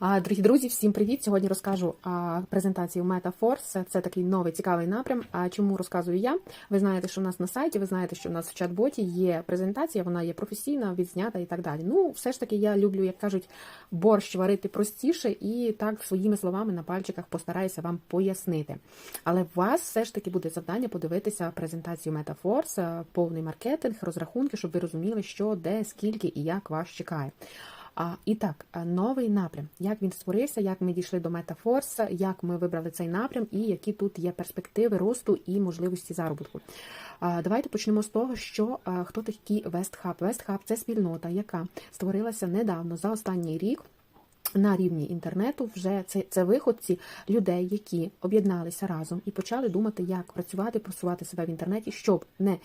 Дорогі друзі, всім привіт! Сьогодні розкажу презентацію MetaForce. Це такий новий цікавий напрям. А чому розказую я? Ви знаєте, що в нас на сайті, ви знаєте, що в нас в чат-боті є презентація, вона є професійна, відзнята і так далі. Ну, все ж таки, я люблю, як кажуть, борщ варити простіше, і так своїми словами на пальчиках постараюся вам пояснити. Але у вас все ж таки буде завдання подивитися презентацію MetaForce, повний маркетинг, розрахунки, щоб ви розуміли, що де, скільки і як вас чекає. А, І так, новий напрям. Як він створився, як ми дійшли до метафорса, як ми вибрали цей напрям, і які тут є перспективи росту і можливості заробітку. А, Давайте почнемо з того, що а, хто такий Вестхаб. Вестхаб – це спільнота, яка створилася недавно за останній рік. На рівні інтернету вже це це виходці людей, які об'єдналися разом і почали думати, як працювати, просувати себе в інтернеті, щоб не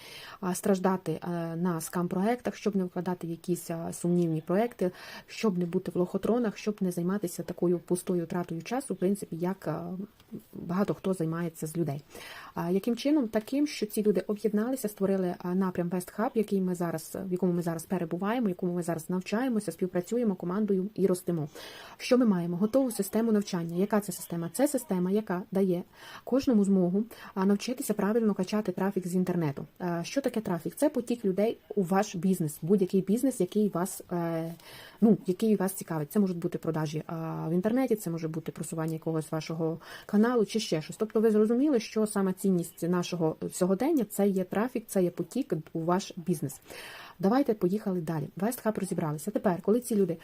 страждати а, на скам-проектах, щоб не вкладати якісь сумнівні проекти, щоб не бути в лохотронах, щоб не займатися такою пустою тратою часу, в принципі, як а, багато хто займається з людей. Яким чином? Таким, що ці люди об'єдналися, створили а, напрям Hub, який ми зараз, в якому ми зараз перебуваємо, в якому ми зараз навчаємося, співпрацюємо командою і ростемо. Що ми маємо? Готову систему навчання. Яка це система? Це система, яка дає кожному змогу навчитися правильно качати трафік з інтернету. Що таке трафік? Це потік людей у ваш бізнес, будь-який бізнес, який вас ну, який вас цікавить. Це можуть бути продажі в інтернеті, це може бути просування якогось вашого каналу чи ще щось. Тобто, ви зрозуміли, що саме цінність нашого сьогодення це є трафік, це є потік у ваш бізнес. Давайте поїхали далі. Вестхаб розібралися. Тепер, коли ці люди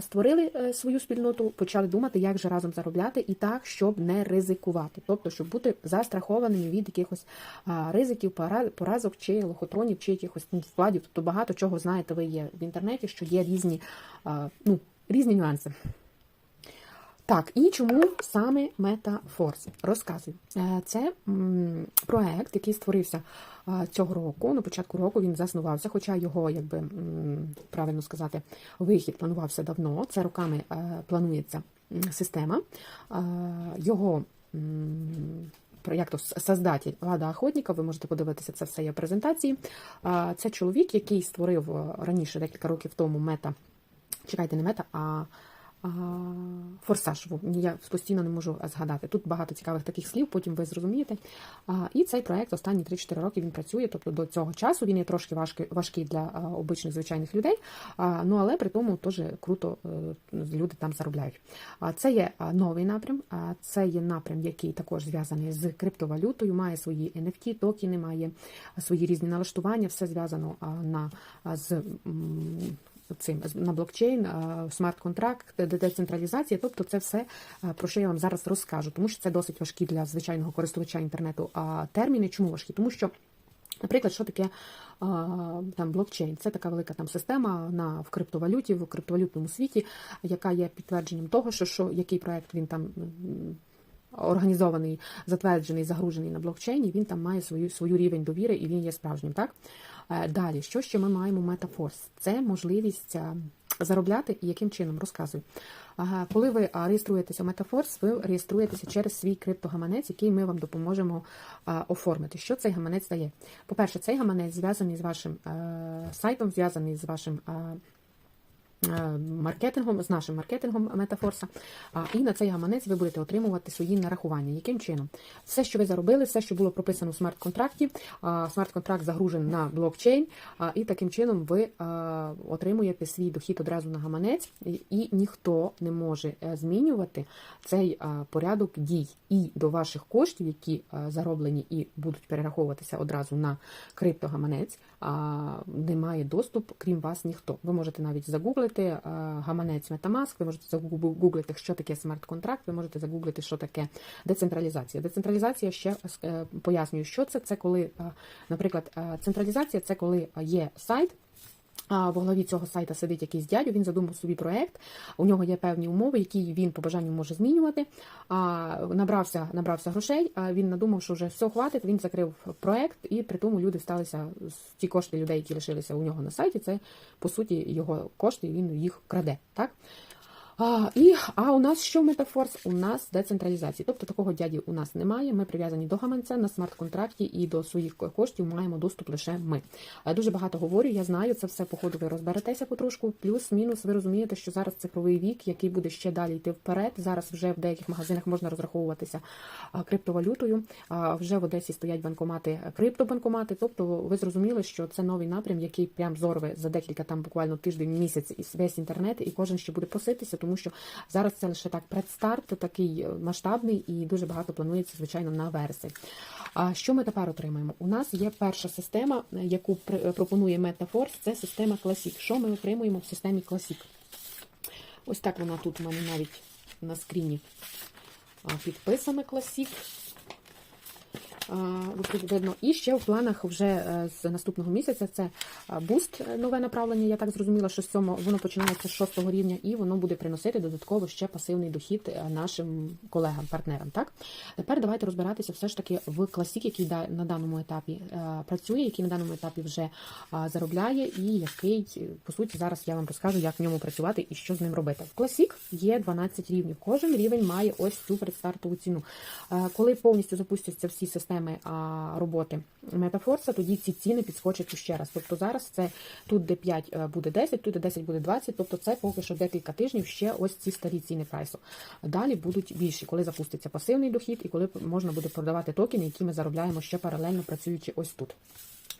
створили е, свою спільноту, почали думати, як же разом заробляти, і так, щоб не ризикувати, тобто, щоб бути застрахованими від якихось ризиків, поразок чи лохотронів, чи якихось вкладів. Тобто багато чого знаєте, ви є в інтернеті, що є різні, ну, різні нюанси. Так, і чому саме MetaForce? Розказую. Е, це проект, який створився цього року. На початку року він заснувався, хоча його, якби правильно сказати, вихід планувався давно. Це роками е, планується система. Його як то создатель Лада Охотніка, ви можете подивитися це все є презентації. Це чоловік, який створив е, раніше декілька років тому мета. Чекайте, не мета, а форсаж. Я постійно не можу згадати. Тут багато цікавих таких слів, потім ви зрозумієте. І цей проект останні 3-4 роки він працює. Тобто до цього часу він є трошки важкий, важкий для обичних звичайних людей. Ну але при тому теж круто е, люди там заробляють. Це є новий напрям, це є напрям, який також зв'язаний з криптовалютою, має свої NFT, токени, має свої різні налаштування, все зв'язано на з цим на блокчейн, смарт-контракт, децентралізація. Тобто, це все про що я вам зараз розкажу, тому що це досить важкі для звичайного користувача інтернету А терміни. Чому важкі? Тому що. Наприклад, що таке там блокчейн? Це така велика там система на в криптовалюті, в криптовалютному світі, яка є підтвердженням того, що що який проект він там організований, затверджений, загружений на блокчейні, він там має свою свою рівень довіри і він є справжнім. Так далі, що ще ми маємо метафорс? Це можливість е, заробляти і яким чином розказую. Коли ви реєструєтеся в Метафорс, ви реєструєтеся через свій криптогаманець, який ми вам допоможемо оформити. Що цей гаманець дає? По-перше, цей гаманець зв'язаний з вашим е, сайтом, зв'язаний з вашим Е, маркетингом, з нашим маркетингом Метафорса. І на цей гаманець ви будете отримувати свої нарахування. Яким чином? Все, що ви заробили, все, що було прописано в смарт-контракті, смарт-контракт загружений на блокчейн, і таким чином ви отримуєте свій дохід одразу на гаманець, і ніхто не може е, змінювати цей порядок дій і до ваших коштів, які зароблені і будуть перераховуватися одразу на криптогаманець. Немає доступ, крім вас, ніхто. Ви можете навіть загуглити загуглити е, гаманець Metamask, ви можете загуглити, що таке смарт-контракт, ви можете загуглити, що таке децентралізація. Децентралізація ще е, пояснюю, що це. Це коли, е, наприклад, централізація це коли є сайт. В голові цього сайта сидить якийсь дядю, він задумав собі проєкт, у нього є певні умови, які він по бажанню може змінювати. Набрався набрався грошей, він надумав, що вже все хватить, він закрив проєкт, і при тому люди сталися ті кошти людей, які лишилися у нього на сайті. Це по суті його кошти, він їх краде. Так? А, і, а у нас що Метафорс? У нас децентралізація. Тобто такого дяді у нас немає. Ми прив'язані до гаманця на смарт-контракті і до своїх коштів маємо доступ лише ми. Дуже багато говорю, я знаю, це все по ходу ви розберетеся потрошку. Плюс-мінус, ви розумієте, що зараз цифровий вік, який буде ще далі йти вперед. Зараз вже в деяких магазинах можна розраховуватися криптовалютою. А, Вже в Одесі стоять банкомати, криптобанкомати. Тобто ви зрозуміли, що це новий напрям, який прям зорве за декілька там буквально тиждень, місяць і весь інтернет, і кожен ще буде проситися, тому що зараз це лише так предстарт, такий е, масштабний, і дуже багато планується, звичайно, на версі. А що ми тепер отримаємо? У нас є перша система, е, яку пропонує MetaForce, це система Classic. Що ми отримуємо в системі Classic? Ось так вона тут у мене навіть на скріні підписана Classic. Тут видно. І ще в планах вже е, з наступного місяця це буст, е, нове направлення. Я так зрозуміла, що з цього воно починається з шостого рівня, і воно буде приносити додатково ще пасивний дохід е, нашим колегам, партнерам. Так тепер давайте розбиратися все ж таки в класік, який на даному етапі е, працює, який на даному етапі вже заробляє, і який е, по суті зараз я вам розкажу, як в ньому працювати і що з ним робити. В класік є 12 рівнів. Кожен рівень має ось цю предстартову ціну. Е, Коли повністю запустяться всі системи а, роботи Метафорса, тоді ці ціни підскочать ще раз. Тобто зараз це тут де 5 е, буде 10, тут де 10 буде 20, тобто це поки що декілька тижнів ще ось ці старі ціни прайсу. Далі будуть більші, коли запуститься пасивний дохід і коли можна буде продавати токени, які ми заробляємо ще паралельно працюючи ось тут.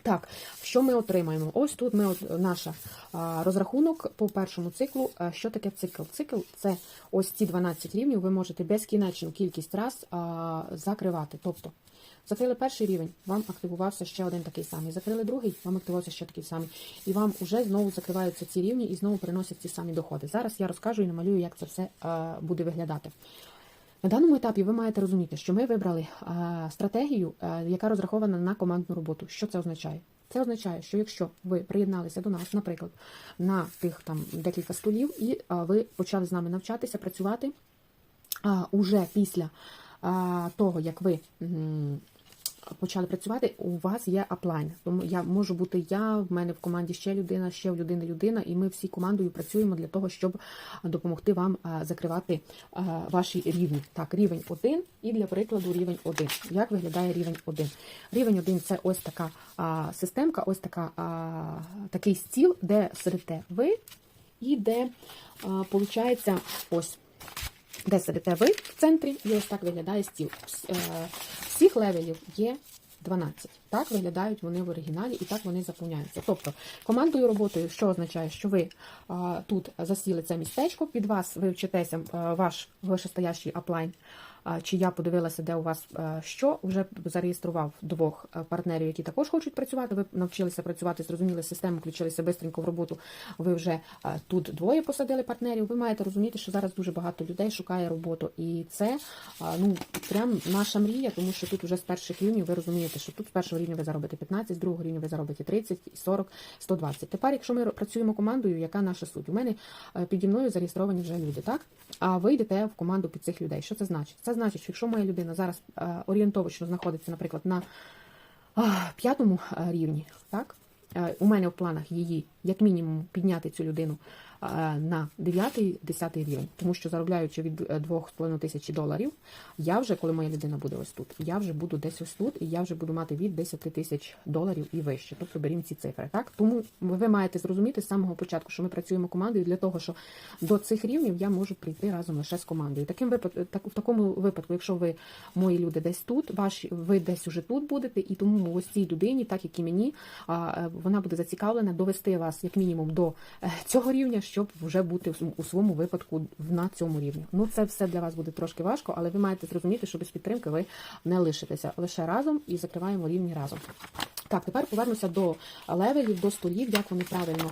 Так, що ми отримаємо? Ось тут ми от- наша а, розрахунок по першому циклу. А, Що таке цикл? Цикл це ось ці 12 рівнів. Ви можете безкінечну кількість раз а, закривати. Тобто закрили перший рівень, вам активувався ще один такий самий. Закрили другий, вам активувався ще такий самий. І вам вже знову закриваються ці рівні і знову приносять ці самі доходи. Зараз я розкажу і намалюю, як це все а, буде виглядати. На даному етапі ви маєте розуміти, що ми вибрали а, стратегію, а, яка розрахована на командну роботу. Що це означає? Це означає, що якщо ви приєдналися до нас, наприклад, на тих там декілька столів, і ви почали з нами навчатися, працювати уже після того, як ви почали працювати, у вас є аплайн. Тому я можу бути я, в мене в команді ще людина, ще в людини людина, і ми всі командою працюємо для того, щоб допомогти вам закривати ваші рівні. Так, рівень 1 і для прикладу рівень 1. Як виглядає рівень 1? Рівень 1 це ось така системка, ось така, такий стіл, де сидите ви, і де, получається, ось де сидите ви в центрі, і ось так виглядає стіл. Е, Всіх левелів є 12. Так виглядають вони в оригіналі і так вони заповняються. Тобто командою роботою, що означає, що ви а, тут засіли це містечко, під вас ви вчитеся а, ваш вишестоящий аплайн. Чи я подивилася, де у вас що, вже зареєстрував двох партнерів, які також хочуть працювати. Ви навчилися працювати, зрозуміли систему, включилися швидко в роботу. Ви вже тут двоє посадили партнерів. Ви маєте розуміти, що зараз дуже багато людей шукає роботу, і це ну прям наша мрія, тому що тут вже з перших рівнів ви розумієте, що тут з першого рівня ви заробите 15, з другого рівня ви заробите 30, 40, 120. Тепер, якщо ми працюємо командою, яка наша суть? У мене е, піді мною зареєстровані вже люди, так? А ви йдете в команду під цих людей. Що це значить? Це значить, що якщо моя людина зараз е, орієнтовочно знаходиться, наприклад, на п'ятому е, рівні, так? Е, У мене в планах її, як мінімум, підняти цю людину на 9-10 рівень, тому що заробляючи від е, 2,5 тисячі доларів, я вже, коли моя людина буде ось тут, я вже буду десь ось тут, і я вже буду мати від 10 тисяч доларів і вище. Тобто берімо ці цифри. Так? Тому ви маєте зрозуміти з самого початку, що ми працюємо командою для того, що до цих рівнів я можу прийти разом лише з командою. Таким випад... так, в такому випадку, якщо ви мої люди десь тут, ваші ви десь уже тут будете, і тому ось цій людині, так як і мені, е, вона буде зацікавлена довести вас як мінімум до е, цього рівня, щоб вже бути у своєму випадку на цьому рівні. Ну це все для вас буде трошки важко, але ви маєте зрозуміти, що без підтримки ви не лишитеся лише разом і закриваємо рівні разом. Так, тепер повернуся до левелів, до столів, як вони правильно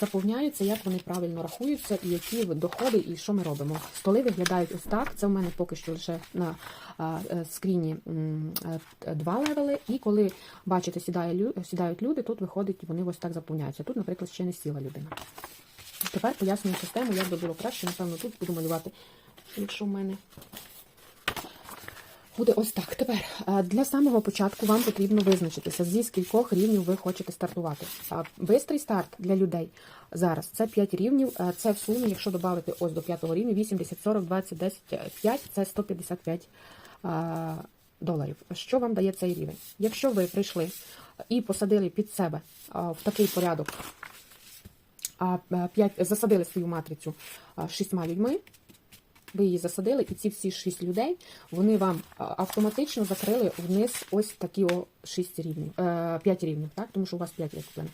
заповняються, як вони правильно рахуються, і які доходи, і що ми робимо. Столи виглядають ось так. Це в мене поки що лише на е, скріні е, два левели. І коли бачите, сідають люди, тут виходить, вони ось так заповняються. Тут, наприклад, ще не сіла людина. Тепер пояснюю систему, як би було краще. Напевно, тут буду малювати, якщо в мене Буде ось так. Тепер е, для самого початку вам потрібно визначитися, зі скількох рівнів ви хочете стартувати. Бистрий старт для людей зараз це 5 рівнів. Е, Це в сумі, якщо додати ось до 5 рівня, 80, 40, 20, 10, 5 – це 155 е, доларів. Що вам дає цей рівень? Якщо ви прийшли і посадили під себе в такий порядок, п'ять засадили свою матрицю шістьма людьми. Ви її засадили, і ці всі шість людей вони вам автоматично закрили вниз ось такі о шість рівнів, е, п'ять рівнів, так? Тому що у вас п'ять викуплено.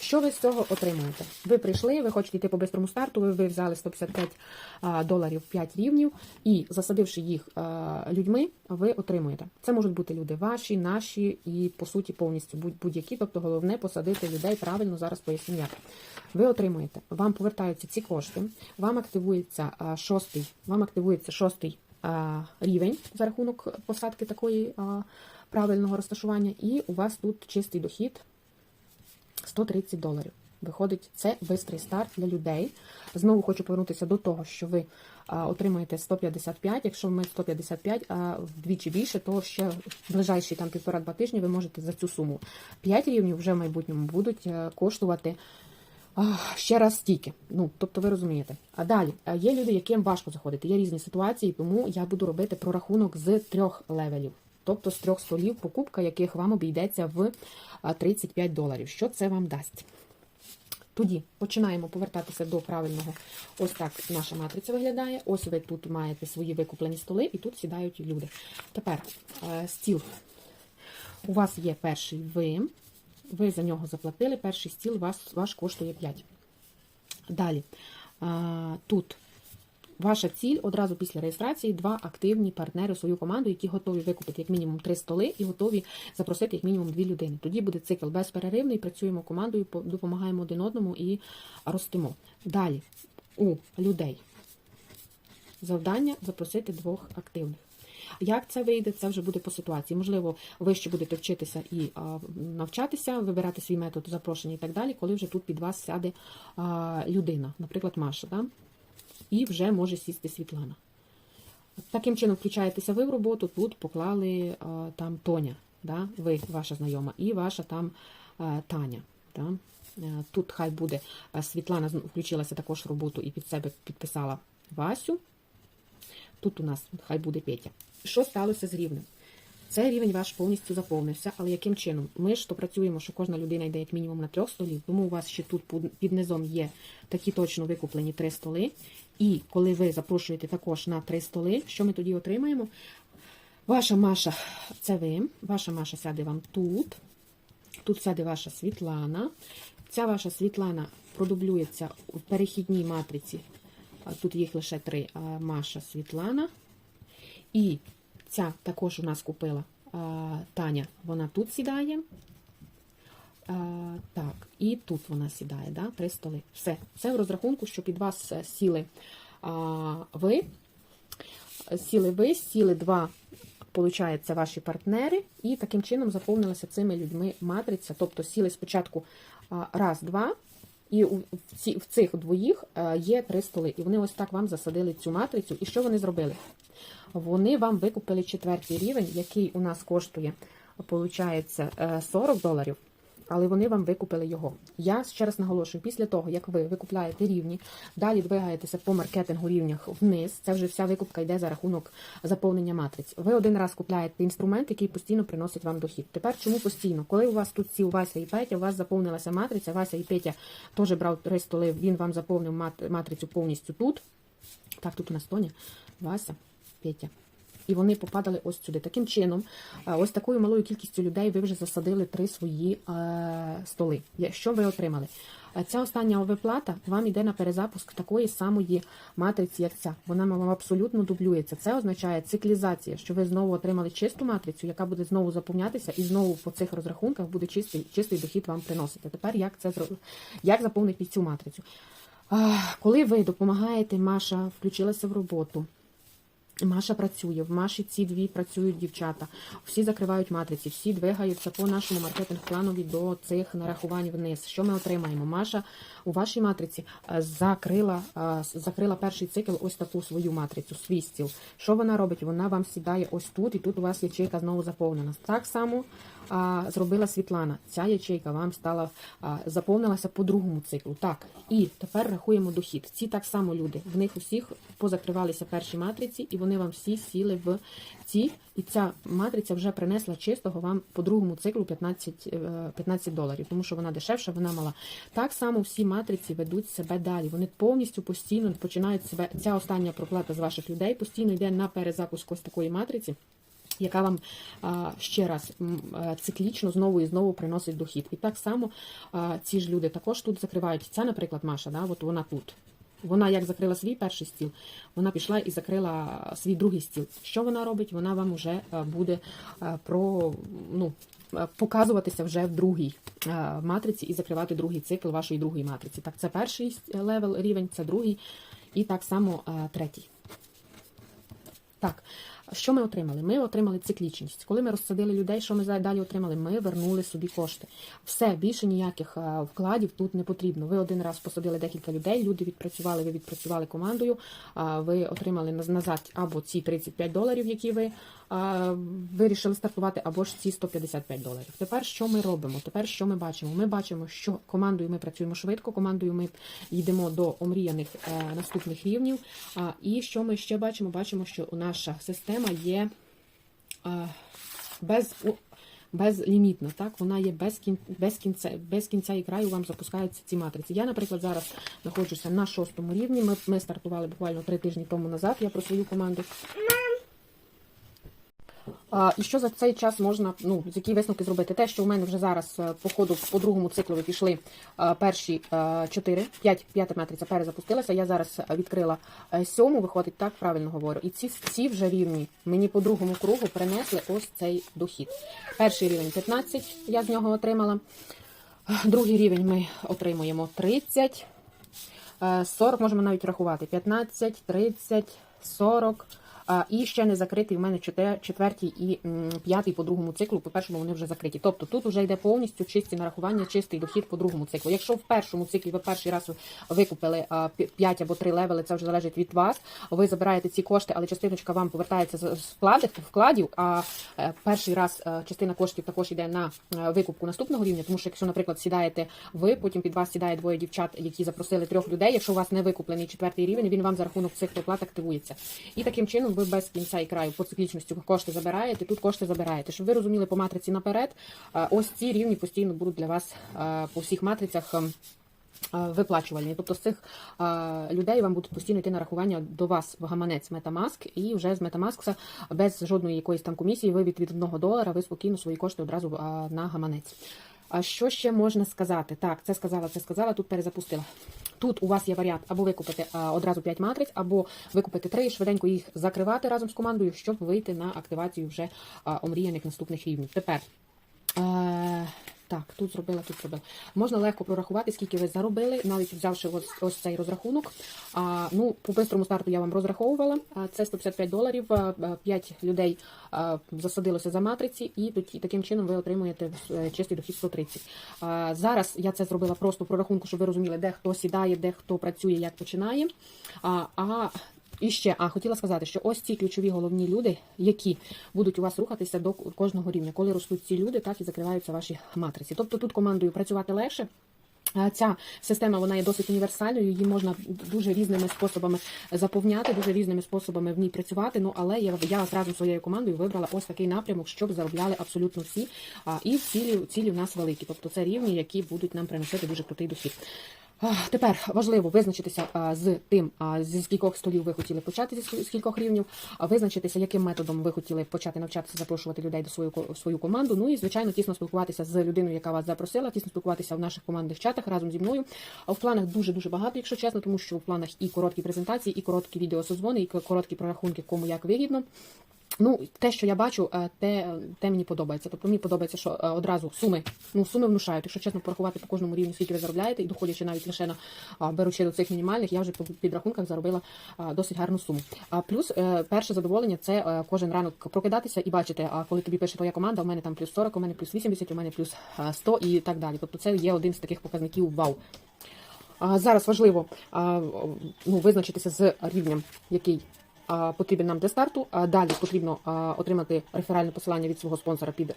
Що ви з цього отримуєте? Ви прийшли, ви хочете йти по бистрому старту, ви, взяли 155 доларів 5 рівнів, і засадивши їх людьми, ви отримуєте. Це можуть бути люди ваші, наші і по суті повністю будь- будь-які. Тобто головне посадити людей правильно зараз поясню як. Ви отримуєте, вам повертаються ці кошти, вам активується шостий, вам активується шостий рівень за рахунок посадки такої правильного розташування, і у вас тут чистий дохід 130 доларів. Виходить, це бистрий старт для людей. Знову хочу повернутися до того, що ви отримаєте 155. Якщо ми 155, а вдвічі більше, то ще в ближайші там півтора-два тижні ви можете за цю суму. 5 рівнів вже в майбутньому будуть е, коштувати ще раз стільки. Ну, тобто ви розумієте. А далі є люди, яким важко заходити. Є різні ситуації, тому я буду робити прорахунок з трьох левелів. Тобто з трьох столів, покупка яких вам обійдеться в 35 доларів. Що це вам дасть? Тоді починаємо повертатися до правильного. Ось так наша матриця виглядає. Ось ви тут маєте свої викуплені столи, і тут сідають люди. Тепер е, стіл. У вас є перший ви. Ви за нього заплатили. Перший стіл вас, ваш коштує 5. Далі. Тут ваша ціль одразу після реєстрації два активні партнери у свою команду, які готові викупити як мінімум три столи і готові запросити як мінімум дві людини. Тоді буде цикл безперервний. Працюємо командою, допомагаємо один одному і ростемо. Далі у людей завдання запросити двох активних. Як це вийде, це вже буде по ситуації. Можливо, ви ще будете вчитися і навчатися, вибирати свій метод запрошення і так далі, коли вже тут під вас сяде людина, наприклад, Маша, да? і вже може сісти Світлана. Таким чином включаєтеся ви в роботу, тут поклали там Тоня, да? ви, ваша знайома, і ваша там Таня. Да? Е, Тут хай буде Світлана включилася також в роботу і під себе підписала Васю. Тут у нас хай буде Петя. Що сталося з рівнем? Цей рівень ваш повністю заповнився, але яким чином? Ми ж то працюємо, що кожна людина йде як мінімум на трьох столів, тому у вас ще тут під- низом є такі точно викуплені три столи. І коли ви запрошуєте також на три столи, що ми тоді отримаємо? Ваша Маша, це ви. Ваша Маша сяде вам тут. Тут сяде ваша Світлана. Ця ваша Світлана продублюється в перехідній матриці. Тут їх лише три. Маша, Світлана. І ця також у нас купила Таня. Вона тут сідає. Так, і тут вона сідає, да? три столи. Все. Це в розрахунку, що під вас е, сіли ви. Сіли ви, сіли два, получається, ваші партнери, і таким чином заповнилася цими людьми матриця. Тобто сіли спочатку раз, два, і в, цих двоїх е, є три столи. І вони ось так вам засадили цю матрицю. І що вони зробили? Вони вам викупили четвертий рівень, який у нас коштує, виходить, 40 доларів. Але вони вам викупили його. Я ще раз наголошую, після того, як ви викупляєте рівні, далі двигаєтеся по маркетингу рівнях вниз. Це вже вся викупка йде за рахунок заповнення матриць. Ви один раз купляєте інструмент, який постійно приносить вам дохід. Тепер чому постійно? Коли у вас тут сів Вася і Петя, у вас заповнилася матриця. Вася і Петя теж брав три столи. Він вам заповнив мат- матрицю повністю тут. Так, тут у нас Тоня, Вася, Петя. І вони попадали ось сюди. Таким чином, е, ось такою малою кількістю людей ви вже засадили три свої е, столи. Що ви отримали? Е, Ця остання виплата вам йде на перезапуск такої самої матриці, як ця. Вона вам абсолютно дублюється. Це означає циклізація, що ви знову отримали чисту матрицю, яка буде знову заповнятися, і знову по цих розрахунках буде чистий, чистий дохід вам приносити. Тепер як це зро- як заповнити цю матрицю? Коли ви допомагаєте, Маша включилася в роботу. Маша працює, в Маші ці дві працюють дівчата. Всі закривають матриці, всі двигаються по нашому маркетинг-планові до цих нарахувань вниз. Що ми отримаємо? Маша у вашій матриці е, закрила, е, закрила перший цикл ось таку свою матрицю, свій стіл. Що вона робить? Вона вам сідає ось тут, і тут у вас ячейка знову заповнена. Так само а, зробила Світлана. Ця ячейка вам стала а, заповнилася по другому циклу. Так, і тепер рахуємо дохід. Ці так само люди. В них усіх позакривалися перші матриці, і вони вам всі сіли в ці. І ця матриця вже принесла чистого вам по другому циклу 15, е, 15 доларів, тому що вона дешевша, вона мала. Так само всі матриці ведуть себе далі. Вони повністю постійно починають себе. Ця остання проплата з ваших людей постійно йде на перезапуск ось такої матриці яка вам ще раз е, циклічно знову і знову приносить дохід. І так само ці ж люди також тут закривають. Ця, наприклад, Маша, да, от вона тут. Вона як закрила свій перший стіл, вона пішла і закрила свій другий стіл. Що вона робить? Вона вам вже е, буде е, про ну. е, Показуватися вже в другій матриці і закривати другий цикл вашої другої матриці. Так, це перший левел рівень, це другий, і так само третій. Так, що ми отримали? Ми отримали циклічність. Коли ми розсадили людей, що ми далі отримали? Ми вернули собі кошти. Все, більше ніяких е, вкладів тут не потрібно. Ви один раз посадили декілька людей, люди відпрацювали, ви відпрацювали командою, ви отримали наз- назад або ці 35 доларів, які ви вирішили стартувати, або ж ці 155 доларів. Тепер що ми робимо? Тепер що ми бачимо? Ми бачимо, що командою ми працюємо швидко, командою ми йдемо до омріяних е, наступних рівнів. І що ми ще бачимо? Бачимо, що наша система є без. Безлімітна, так вона є без кін... без кінця, без кінця і краю вам запускаються ці матриці. Я, наприклад, зараз знаходжуся на шостому рівні. Ми, ми стартували буквально три тижні тому назад. Я про свою команду. І що за цей час можна, ну, які висновки зробити? Те, що у мене вже зараз е, по ходу по другому циклу пішли е, перші е, 4, 5, п'ята матриця перезапустилася. Я зараз е, відкрила е, сьому, виходить, так правильно говорю. І ці, ці вже рівні мені по другому кругу принесли ось цей дохід. Перший рівень 15, я з нього отримала. Другий рівень ми отримуємо 30. Е, 40 можемо навіть рахувати. 15, 30, 40. І ще не закритий у мене четвертій і п'ятий по другому циклу. По першому вони вже закриті. Тобто тут вже йде повністю чисті нарахування, чистий дохід по другому циклу. Якщо в першому циклі ви перший раз викупили 5 або 3 левели, це вже залежить від вас. Ви забираєте ці кошти, але частиночка вам повертається з вкладів. А е, перший раз е, частина коштів також йде на е, викупку наступного рівня. Тому що якщо, наприклад, сідаєте ви, потім під вас сідає двоє дівчат, які запросили трьох людей. Якщо у вас не викуплений четвертий рівень, він вам за рахунок цих виплат активується. І таким чином ви без кінця і краю по циклічності кошти забираєте. Тут кошти забираєте. Щоб ви розуміли по матриці наперед, е, ось ці рівні постійно будуть для вас е, по всіх матрицях. ем, е, Виплачувальні, тобто з цих людей вам будуть постійно йти нарахування до вас в гаманець Metamask, і вже з Metamask без жодної якоїсь там комісії, ви від, від 1 долара, ви спокійно свої кошти одразу на гаманець. А що ще можна сказати? Так, це сказала, це сказала, тут перезапустила. Тут у вас є варіант або викупити одразу 5 матриць, або викупити 3 і швиденько їх закривати разом з командою, щоб вийти на активацію вже омріяних наступних рівнів. Тепер. Так, тут зробила, тут зробила. Можна легко прорахувати, скільки ви заробили, навіть взявши ось, ось цей розрахунок. А, ну, по бистрому старту я вам розраховувала. Це 155 доларів, 5 людей засадилося за матриці, і тоді таким чином ви отримуєте е, чистий дохід 130. А, зараз я це зробила просто прорахунку, щоб ви розуміли, де хто сідає, де хто працює, як починає. А, а і ще, а хотіла сказати, що ось ці ключові головні люди, які будуть у вас рухатися до кожного рівня. Коли ростуть ці люди, так і закриваються ваші матриці. Тобто тут командою працювати легше. Ця система вона є досить універсальною, її можна дуже різними способами заповняти, дуже різними способами в ній працювати. Ну але я я разом з своєю командою вибрала ось такий напрямок, щоб заробляли абсолютно всі. І цілі цілі в нас великі. Тобто це рівні, які будуть нам приносити дуже крутий дохід. Тепер важливо визначитися з тим, зі скількох столів ви хотіли почати, зі ск- з кількох рівнів, визначитися, яким методом ви хотіли почати навчатися, запрошувати людей до свою свою команду. Ну і звичайно, тісно спілкуватися з людиною, яка вас запросила, тісно спілкуватися в наших командних чатах разом зі мною. А в планах дуже дуже багато, якщо чесно, тому що в планах і короткі презентації, і короткі відеосозвони, і короткі прорахунки, кому як вигідно. Ну, те, що я бачу, е, те, те мені подобається. Тобто мені подобається, що е, одразу суми, ну суми внушають. Якщо чесно порахувати по кожному рівню, скільки ви заробляєте, і доходячи навіть лише на беручи до цих мінімальних, я вже по підрахунках заробила досить гарну суму. А плюс е, перше задоволення це е, кожен ранок прокидатися і бачити, а коли тобі пише твоя команда, у мене там плюс 40, у мене плюс 80, у мене плюс а, 100 і так далі. Тобто це є один з таких показників вау. Зараз важливо ну, визначитися з рівнем, який потрібен нам для старту. Далі потрібно отримати реферальне посилання від свого спонсора під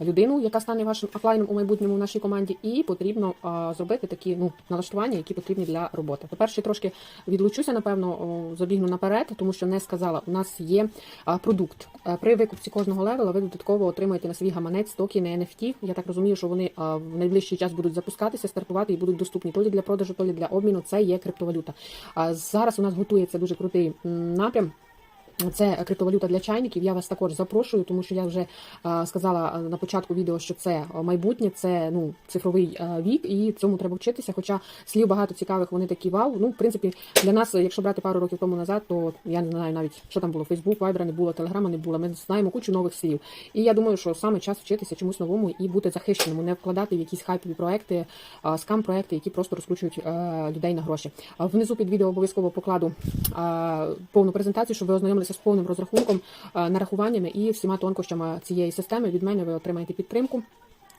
людину, яка стане вашим аплайном у майбутньому в нашій команді, і потрібно а, зробити такі ну налаштування, які потрібні для роботи. Тепер ще трошки відлучуся, напевно, забігну наперед, тому що не сказала. У нас є продукт. А, При викупці кожного левела ви додатково отримуєте на свій гаманець токени NFT. Я так розумію, що вони в найближчий час будуть запускатися, стартувати і будуть доступні то лі для продажу, то лі для обміну. Це є криптовалюта. Зараз у нас готується дуже крутий напрям. Це криптовалюта для чайників. Я вас також запрошую, тому що я вже е, сказала на початку відео, що це майбутнє, це ну цифровий е, вік, і цьому треба вчитися. Хоча слів багато цікавих, вони такі вау. Ну, в принципі, для нас, якщо брати пару років тому назад, то я не знаю навіть, що там було. Фейсбук, Вайбера не було, Телеграма не було. Ми знаємо кучу нових слів. І я думаю, що саме час вчитися чомусь новому і бути захищеному, не вкладати в якісь хайпові проекти, е, скам-проекти, які просто розкручують е, людей на гроші. Внизу під відео обов'язково покладу е, повну презентацію, щоб ви ознайомилися з повним розрахунком, е, нарахуваннями і всіма тонкощами цієї системи. Від мене ви отримаєте підтримку.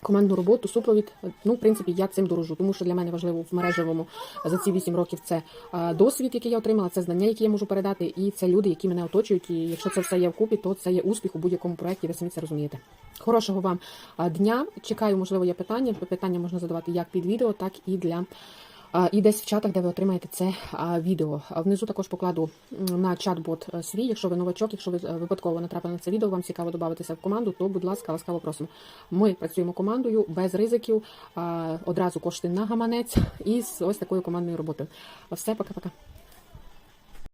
Командну роботу, супровід. Ну, в принципі, я цим дорожу, тому що для мене важливо в мережевому за ці 8 років це е, досвід, який я отримала, це знання, які я можу передати, і це люди, які мене оточують. І якщо це все є вкупі, то це є успіх у будь-якому проєкті. Ви самі це розумієте. Хорошого вам е, дня. Чекаю, можливо, є питання. Питання можна задавати як під відео, так і для. І десь в чатах, де ви отримаєте це відео. Внизу також покладу на чат-бот е, свій. Якщо ви новачок, якщо ви е, випадково натрапили на це відео, вам цікаво додатися в команду, то, будь ласка, ласкаво просимо. Ми працюємо командою без ризиків, одразу кошти на гаманець і з ось такою командною роботою. Все, пока-пока.